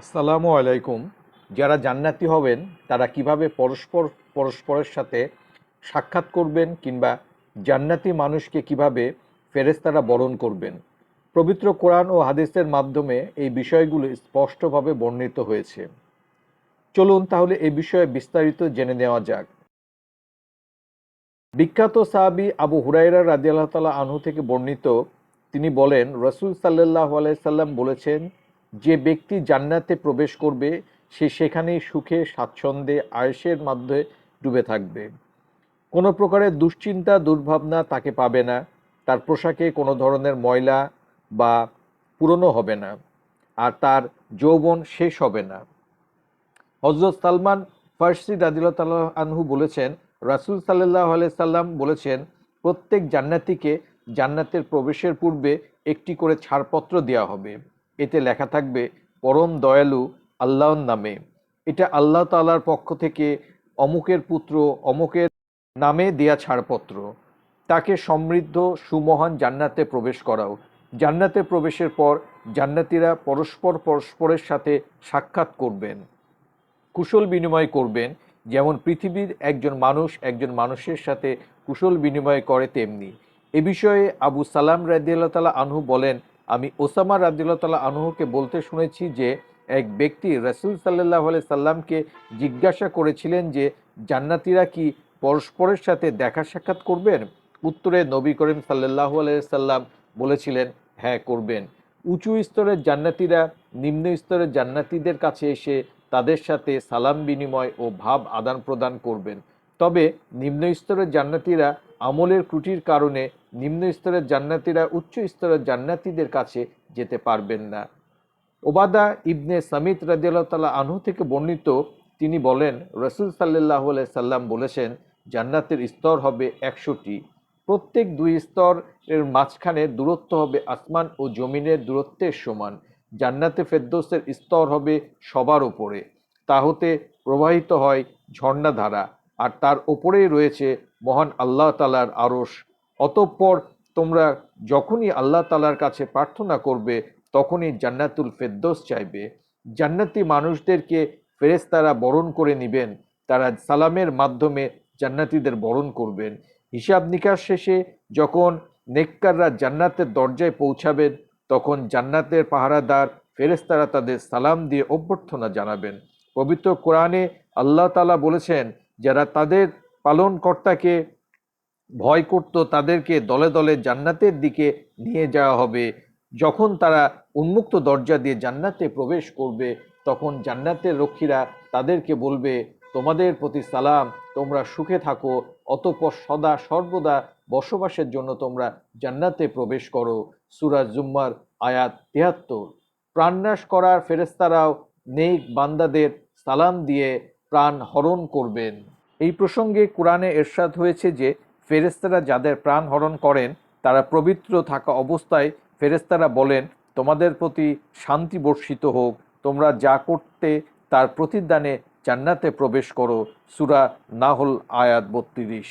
আসসালামু আলাইকুম। যারা জান্নাতি হবেন, তারা কীভাবে পরস্পর, পরস্পরের সাথে সাক্ষাৎ করবেন কিংবা জান্নাতি মানুষকে কীভাবে ফেরেশতারা বরণ করবেন? পবিত্র কোরআন ও হাদিসের মাধ্যমে এই বিষয়গুলো স্পষ্টভাবে বর্ণিত হয়েছে। চলুন তাহলে এই বিষয়ে বিস্তারিত জেনে নেওয়া যাক। বিখ্যাত সাহাবি আবু হুরাইরা রাদিয়াল্লাহ তালা আনহু থেকে বর্ণিত, তিনি বলেন, রসুল সাল্লাহ আলাইসাল্লাম বলেছেন যে ব্যক্তি জান্নাতে প্রবেশ করবে, সে সেখানেই সুখে, স্বাচ্ছন্দ্যে আয়েসের মধ্যে ডুবে থাকবে। কোনো প্রকারের দুশ্চিন্তা, দুর্ভাবনা তাকে পাবে না। তার পোশাকে কোনো ধরনের ময়লা বা পুরনো হবে না, আর তার যৌবন শেষ হবে না। হজরত সালমান ফার্সি রাদিল্লাহ তাল্লাহ আনহু বলেছেন, রাসুল সাল্লাহ সাল্লাম বলেছেন, প্রত্যেক জান্নাতিকে জান্নাতের প্রবেশের পূর্বে একটি করে ছাড়পত্র দেওয়া হবে। এতে লেখা থাকবে, পরম দয়ালু আল্লাহর নামে। এটা আল্লাহ তালার পক্ষ থেকে অমুকের পুত্র অমুকের নামে দেয়া ছাড়পত্র। তাকে সমৃদ্ধ, সুমহান জান্নাতে প্রবেশ করাও। জান্নাতে প্রবেশের পর জান্নাতিরা পরস্পর পরস্পরের সাথে সাক্ষাৎ করবেন, কুশল বিনিময় করবেন। যেমন পৃথিবীর একজন মানুষ একজন মানুষের সাথে কুশল বিনিময় করে তেমনি। এ বিষয়ে আবু সালাম রাদিয়াল্লাহ তালা আনহু বলেন আমি ওসামা রাদিল্লাহ তালা আনহুকে বলতে শুনেছি যে, এক ব্যক্তি রসুল সাল্লাহ সাল্লামকে জিজ্ঞাসা করেছিলেন যে, জান্নাতিরা কি পরস্পরের সাথে দেখা সাক্ষাৎ করবেন? উত্তরে নবী করিম সাল্লাহ সাল্লাম বলেছিলেন হ্যাঁ করবেন। উঁচু স্তরের জান্নাতিরা নিম্ন স্তরের জান্নাতিদের কাছে এসে তাদের সাথে সালাম বিনিময় ও ভাব আদান প্রদান করবেন। তবে নিম্ন স্তরের জান্নাতিরা আমলের ত্রুটির কারণে নিম্ন স্তরের জান্নাতিরা উচ্চ স্তরের জান্নাতিদের কাছে যেতে পারবেন না। ওবাদা ইবনে সামিত রাজিয়াল্লাহ আনহু থেকে বর্ণিত তিনি বলেন, রসুল সাল্লাহ সাল্লাম বলেছেন, জান্নাতের স্তর হবে একশোটি। প্রত্যেক দুই স্তরের মাঝখানে দূরত্ব হবে আসমান ও জমিনের দূরত্বের সমান। জান্নাতে ফেদ্দোসের স্তর হবে সবার ওপরে তা হতে প্রবাহিত হয় ঝর্ণাধারা। আর তার ওপরেই রয়েছে মহান আল্লাহ তালার আরস অতঃপর তোমরা যখনই আল্লাহ তালার কাছে প্রার্থনা করবে, তখনই জান্নাতুল ফেদ্দোস চাইবে। জান্নাতি মানুষদেরকে ফেরেস্তারা বরণ করে নেবেন। তারা সালামের মাধ্যমে জান্নাতিদের বরণ করবেন। হিসাব নিকাশ শেষে যখন নেককাররা জান্নাতের দরজায় পৌঁছাবেন, তখন জান্নাতের পাহারাদার ফেরেস্তারা তাদের সালাম দিয়ে অভ্যর্থনা জানাবেন। পবিত্র কোরআনে আল্লাহ তালা বলেছেন যারা তাদের পালনকর্তাকে ভয় করত, তাদেরকে দলে দলে জান্নাতের দিকে নিয়ে যাওয়া হবে। যখন তারা উন্মুক্ত দরজা দিয়ে জান্নাতে প্রবেশ করবে, তখন জান্নাতের রক্ষীরা তাদেরকে বলবে, তোমাদের প্রতি সালাম, তোমরা সুখে থাকো, অতপর সদা সর্বদা বসবাসের জন্য তোমরা জান্নাতে প্রবেশ করো। সুরাজ জুম্মার আয়াত তিয়াত্তর প্রাণনাশ করার ফেরেস্তারাও নেক বান্দাদের সালাম দিয়ে প্রাণ হরণ করবেন। এই প্রসঙ্গে কোরআনে এরশাদ হয়েছে যে ফেরেস্তারা যাদের প্রাণ হরণ করেন, তারা পবিত্র থাকা অবস্থায় ফেরেস্তারা বলেন, তোমাদের প্রতি শান্তি বর্ষিত হোক। তোমরা যা করতে তার প্রতিদানে জান্নাতে প্রবেশ করো। সুরা নাহল আয়াত বত্রিশ।